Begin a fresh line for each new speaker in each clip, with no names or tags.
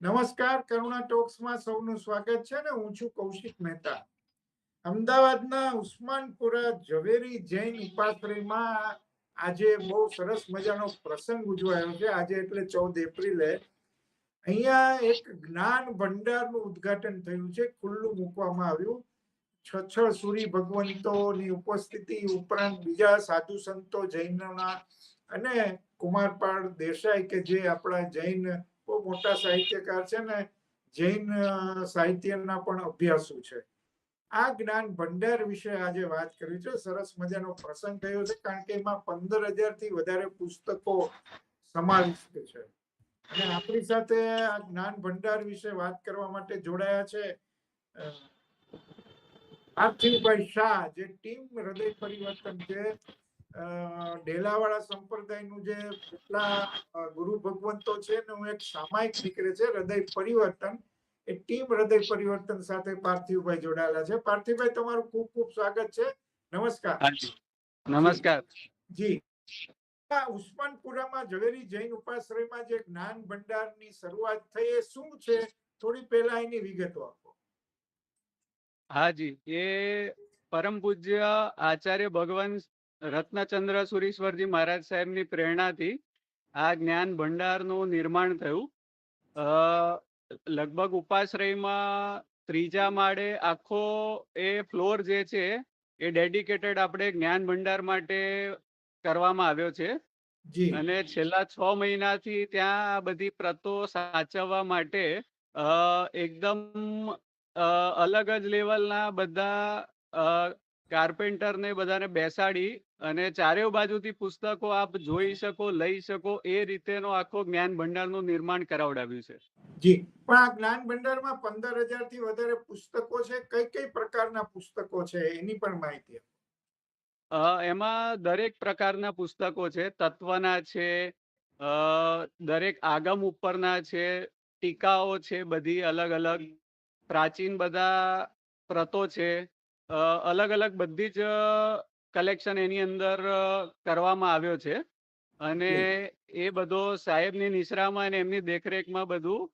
નમસ્કાર, કરુણા ટોક્સમાં સૌનું સ્વાગત છે ને હું છું કૌશિક મહેતા. અમદાવાદના ઉસ્માનપુરા ઝવેરી જૈન ઉપાશ્રયમાં આજે બહુ સરસ મજાનો પ્રસંગ ઉજવાયો છે. આજે એટલે ચૌદ એપ્રિલે. અહીંયા એક જ્ઞાન ભંડારનું ઉદ્ઘાટન થયું છે. ખુલ્લું મૂકવામાં આવ્યું. છ છ સૂરી ભગવંતોની ઉપસ્થિતિ ઉપરાંત બીજા સાધુ સંતો જૈનોના અને કુમારપાળ દેસાઈ કે જે આપણા જૈન બહુ મોટા સાહિત્યકાર છે ને જૈન સાહિત્યના પણ અભ્યાસુ છે. આ જ્ઞાન ભંડાર વિશે આજે વાત કરી છે. સરસ મજાનો પ્રસંગ થયો છે કારણ કે એમાં પંદર હજારથી વધારે પુસ્તકો સમાવિષ્ટ છે. અને આપણી સાથે આ જ્ઞાન ભંડાર વિશે વાત કરવા માટે જોડાયા છે અ, પાર્થિવભાઈ શાહ જે ટીમ હૃદય પરિવર્તન છે અ, ડેલાવાળા સંપ્રદાયનું જે કેટલા ગુરુ ભગવંતો છે ને હું એક સામાયિક નીકળે છે હૃદય પરિવર્તન એ ટીમ હૃદય પરિવર્તન સાથે પાર્થિવભાઈ જોડાયેલા છે. પાર્થિવભાઈ તમારું ખૂબ ખૂબ સ્વાગત છે. નમસ્કાર.
નમસ્કાર.
જી. ઉસ્માનપુરામાં ઝવેરી જૈન ઉપાશ્રયમાં જે જ્ઞાન ભંડારની શરૂઆત થઈ એ શું છે? થોડી પહેલા એની વિગતો આપો.
હાજી. એ પરમ પૂજ્ય આચાર્ય ભગવાન રત્નચંદ્ર સુરીશ્વરજી મહારાજ સાહેબની પ્રેરણાથી આ જ્ઞાન ભંડારનું નિર્માણ થયું. લગભગ ઉપાશ્રયમાં ત્રીજા માળે આખો એ ફ્લોર જે છે એ ડેડિકેટેડ આપણે જ્ઞાન ભંડાર માટે કરવામાં આવ્યો છે. અને છેલ્લા છ મહિનાથી ત્યાં આ બધી પ્રતો સાચવવા માટે અ, એકદમ અલગ જ લેવલના બધા કાર્પેન્ટર ને બધાને બેસાડી અને ચારેય બાજુથી પુસ્તકો આપ જોઈ શકો લઈ શકો. એ રીતેનો આખો જ્ઞાન ભંડારનું નિર્માણ કરાવડાવ્યું છે.
જી. પણ આ જ્ઞાન ભંડારમાં પંદર હજારથી વધારે પુસ્તકો છે. કઈ કઈ પ્રકારના પુસ્તકો છે? એની પણ માહિતી
એમાં દરેક પ્રકારના પુસ્તકો છે. તત્વના છે અ, દરેક આગમ ઉપરના છે ટીકાઓ છે બધી અલગ અલગ. પ્રાચીન બધા પ્રતો છે. અલગ અલગ બધી જ કલેક્શન એની અંદર કરવામાં આવ્યો છે. અને એ બધો સાહેબની નિશ્રામાં અને એમની દેખરેખમાં બધું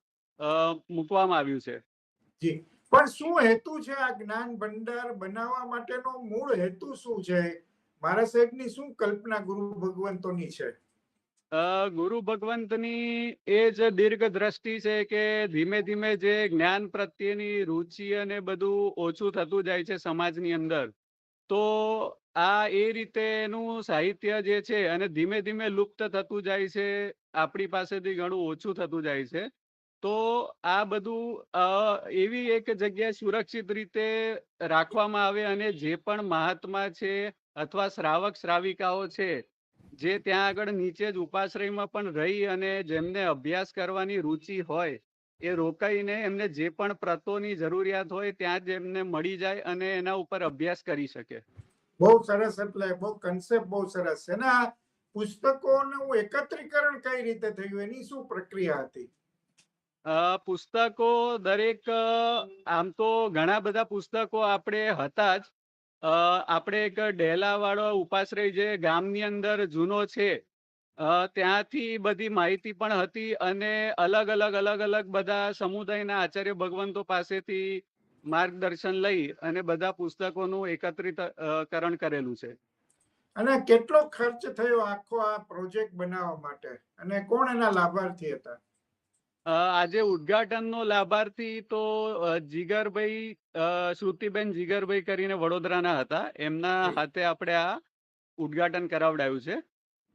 મૂકવામાં આવ્યું છે.
જી. પણ શું હેતુ છે આ જ્ઞાન ભંડાર બનાવવા માટેનો મૂળ હેતુ શું છે? મારા સાહેબની શું કલ્પના ગુરુ ભગવંતોની છે?
ગુરુ ભગવંતની એ જ દીર્ઘ દ્રષ્ટિ છે કે ધીમે ધીમે જે જ્ઞાન પ્રત્યેની રુચિ અને બધું ઓછું થતું જાય છે સમાજની અંદર તો આ એ રીતે એનું સાહિત્ય જે છે અને ધીમે ધીમે લુપ્ત થતું જાય છે, આપણી પાસેથી ઘણું ઓછું થતું જાય છે. તો આ બધું એવી એક જગ્યાએ સુરક્ષિત રીતે રાખવામાં આવે અને જે પણ મહાત્મા છે અથવા શ્રાવક શ્રાવિકાઓ છે, જે ત્યાં આગળ નીચે જ ઉપાશ્રયમાં પણ રહી અને જેમને અભ્યાસ કરવાની રુચિ હોય, એ રોકાઈને એમને જે પણ પ્રતોની જરૂરિયાત હોય ત્યાં જ એમને મળી જાય અને એના ઉપર અભ્યાસ કરી શકે.
બહુ સરસ એટલે બહુ કન્સેપ્ટ બહુ સરસ છે. ને આ પુસ્તકોનું એકત્રીકરણ કઈ રીતે થયું? એની શું પ્રક્રિયા હતી?
પુસ્તકો દરેક આમ તો ઘણા બધા પુસ્તકો આપણે હતા જ. આપણે એક ડેલાવાળો ઉપાશ્રય જે ગામની અંદર જૂનો છે ત્યાંથી બધી માહિતી પણ હતી અને અલગ અલગ અલગ અલગ બધા સમુદાયના આચાર્ય ભગવંતો પાસેથી માર્ગદર્શન લઈ અને બધા પુસ્તકોનું એકત્રિત કરણ કરેલું છે.
અને કેટલો ખર્ચ થયો આખો આ પ્રોજેક્ટ બનાવવા માટે? અને કોણ એના લાભાર્થી હતા?
આજે ઉદઘાટનનો લાભાર્થી તો જીગરભાઈ શ્રુતિબેન જીગરભાઈ કરીને વડોદરાના હતા. એમના હાથે આપણે આ ઉદઘાટન કરાવડાયું છે.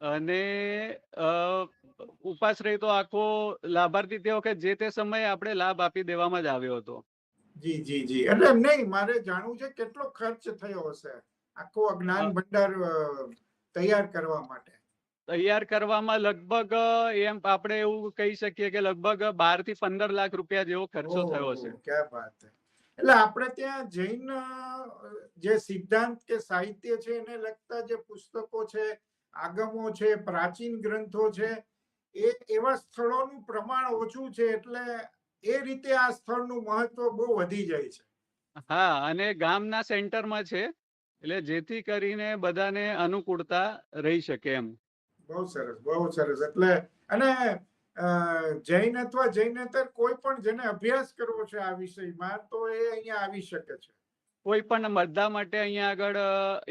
અને અ, ઉપાશ્રય તો આખો લાભાર્થી તે વખત જે તે સમયે આપણે લાભ આપી દેવામાં જ આવ્યો હતો.
જી જી જી. એટલે એમ નહીં મારે જાણવું છે કેટલો ખર્ચ થયો હશે આખો આ જ્ઞાન ભંડાર તૈયાર કરવા માટે?
તૈયાર કરવામાં લગભગ એમ આપણે એવું કહી શકીએ કે લગભગ બારથી પંદર લાખ રૂપિયા જેવો ખર્ચો થયો હશે.
ક્યા વાત એટલે આપણે ત્યાં જૈન જે સિદ્ધાંત કે સાહિત્ય છે એને લગતા જે પુસ્તકો છે આગમો છે પ્રાચીન ગ્રંથો છે એ એવા સ્થળોનું પ્રમાણ ઓછું છે એટલે એ રીતે આ સ્થળનું મહત્વ બહુ વધી જાય છે.
હા અને ગામના સેન્ટરમાં છે એટલે જેથી કરીને બધાને અનુકૂળતા રહી શકે એમ.
બહુ સરસ બહુ સરસ. એટલે અને જૈન અથવા જૈનેતર કોઈ પણ જેને અભ્યાસ કરવો છે આ વિષયમાં તો એ અહીંયા આવી શકે છે.
કોઈ પણ બધા માટે અહીંયા આગળ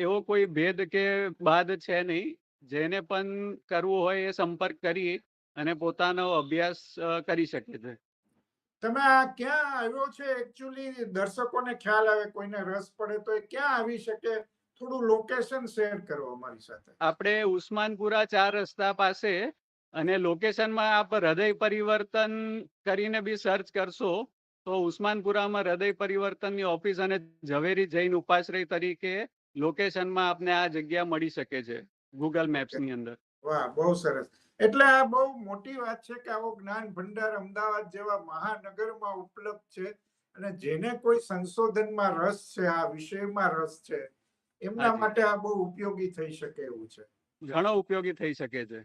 એવો કોઈ ભેદ કે બાદ છે નહીં. જેને પણ કરવું હોય એ સંપર્ક કરી અને પોતાનો અભ્યાસ કરી શકે છે.
તમે આ ક્યાં આવ્યો છે? એકચ્યુઅલી દર્શકોને ખ્યાલ આવે કોઈને રસ પડે તો એ ક્યાં આવી શકે? થોડું લોકેશન શેર કરો અમારી સાથે.
આપણે ઉસ્માનપુરા ચાર રસ્તા પાસે અને લોકેશનમાં આપ હૃદય પરિવર્તન કરીને બી સર્ચ કરશો તો ઉસ્માનપુરામાં હૃદય પરિવર્તનની ઓફિસ અને ઝવેરી જૈન ઉપાશ્રય તરીકે લોકેશનમાં આપને આ જગ્યા મળી શકે છે ગૂગલ મેપ્સની અંદર.
વાહ બહુ સરસ. એટલે આ બહુ મોટી વાત છે કે આવો જ્ઞાન ભંડાર અમદાવાદ જેવા મહાનગરમાં ઉપલબ્ધ છે અને જેને કોઈ સંશોધનમાં રસ છે આ વિષયમાં રસ છે એમના માટે આ બહુ ઉપયોગી થઈ શકે એવું છે.
ઘણો ઉપયોગી થઈ શકે છે.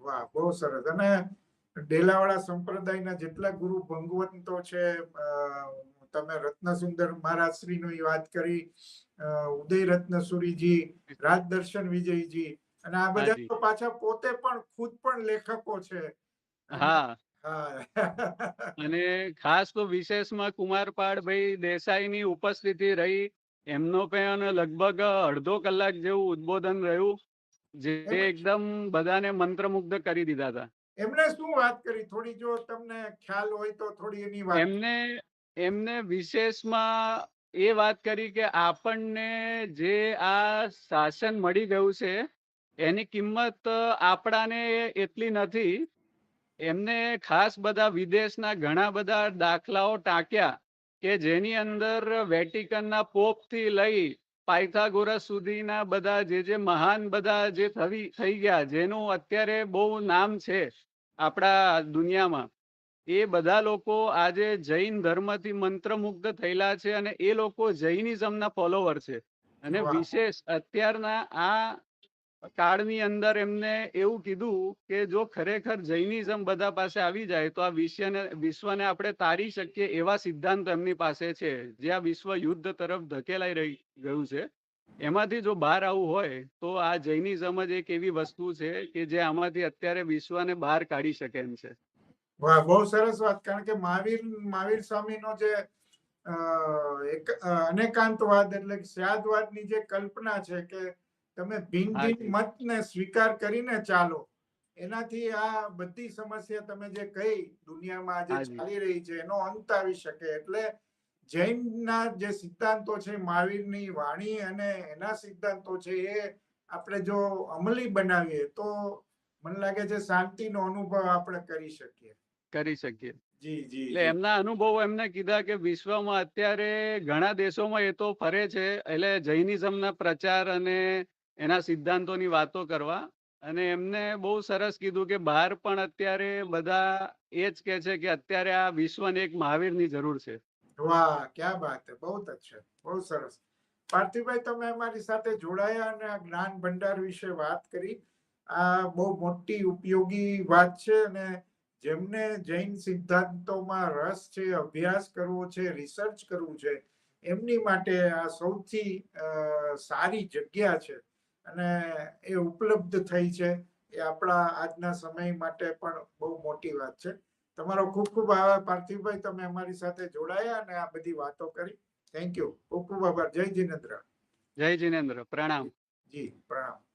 વાહ બહુ સરસ. અને ડેલાવાળા સંપ્રદાયના જેટલા ગુરુ ભંગવંતો છે તમે રત્નસુંદર મહારાજ શ્રીની વાત કરી ઉદય રત્નસુરીજી રાજદર્શન વિજયજી અને આ બધા તો પાછા પોતે પણ ખુદ પણ લેખકો છે.
હા. અને ખાસ તો વિશેષમાં કુમારપાળ ભાઈ દેસાઈની ઉપસ્થિતિ રહી. એમનો પણ લગભગ અડધો કલાક જેવું ઉદબોધન રહ્યું જે. એકદમ બધાને મંત્રમુગ્ધ કરી દીધા હતા.
એમને શું વાત કરી? થોડી જો તમને ખ્યાલ હોય તો થોડી એની વાત.
એમને એમને વિશેષમાં એ વાત કરી કે આપણને જે આ શાસન મળી ગયું છે એની કિંમત આપણાને એટલી નથી. એમને ખાસ બધા વિદેશના ઘણા બધા દાખલાઓ ટાંક્યા કે જેની અંદર વેટિકનના પોપથી લઈ પાયથાગોરસ સુધીના બધા જે જે મહાન બધા જે થવી થઈ ગયા જેનું અત્યારે બહુ નામ છે આપણા દુનિયામાં. એ બધા લોકો આજે જૈન ધર્મથી મંત્રમુગ્ધ થયેલા છે અને એ લોકો જૈનિઝમના ફોલોવર છે. અને વિશેષ અત્યારના આ કાળની અંદર એમને એવું કીધું કે જો ખરેખર જૈનિઝમ બધા પાસે આવી જાય તો આ વિશ્વને વિશ્વને આપણે તારી શકીએ એવા સિદ્ધાંત એમની પાસે છે. જે આ વિશ્વ યુદ્ધ તરફ ધકેલાઈ રહી ગયું છે. એમાંથી જો બહાર આવવું હોય તો આ જૈનિઝમ જ એક એવી વસ્તુ છે કે જે આમાંથી અત્યારે વિશ્વને બહાર કાઢી શકે એમ છે.
વાહ, બહુ સરસ વાત. કારણ કે મહાવીર મહાવીર સ્વામીનો જે અનેકાંતવાદ એટલે કે સ્યાદવાદની જે કલ્પના છે કે તમે ભિન્ન. ભિન્ન મતને સ્વીકાર કરીને ચાલો. એનાથી આ બધી સમસ્યા તમે જે કહી દુનિયામાં આજે ચાલી રહી છે એનો અંત આવી શકે. એટલે જૈનના જે સિદ્ધાંતો છે મહાવીરની વાણી અને એના સિદ્ધાંતો છે એ આપણે જો અમલી બનાવીએ તો મને લાગે છે શાંતિનો અનુભવ આપણે કરી શકીએ.
કરી શકીએ.
જી જી
એટલે એમના અનુભવો એમને કીધા કે વિશ્વમાં અત્યારે ઘણા દેશોમાં એ તો ફરે છે એટલે જૈનિઝમના પ્રચાર અને એના સિદ્ધાંતોની વાતો કરવા અને એમને બહુ સરસ કીધું કે બહાર પણ અત્યારે બધા એ જ કે છે કે અત્યારે આ વિશ્વને એક મહાવીરની જરૂર છે.
વાહ, ક્યાં વાત બહુ અચ્છા, બહુ સરસ. પાર્થિવભાઈ, તમે અમારી સાથે જોડાયા અને આ જ્ઞાન ભંડાર વિશે વાત કરી. આ બહુ મોટી ઉપયોગી વાત છે અને જેમને જૈન સિદ્ધાંતોમાં રસ છે, અભ્યાસ કરવો છે રિસર્ચ કરવું છે, એમની માટે આ સૌથી સારી જગ્યા છે. અને એ ઉપલબ્ધ થઈ છે એ આપણા આજના સમય માટે પણ બહુ મોટી વાત છે. તમારો ખૂબ ખૂબ આભાર. પાર્થિવભાઈ તમે અમારી સાથે જોડાયા અને આ બધી વાતો કરી. થેન્ક યુ ખૂબ ખૂબ આભાર. જય જિનેન્દ્ર.
જય જિનેન્દ્ર. પ્રણામ.
જી પ્રણામ.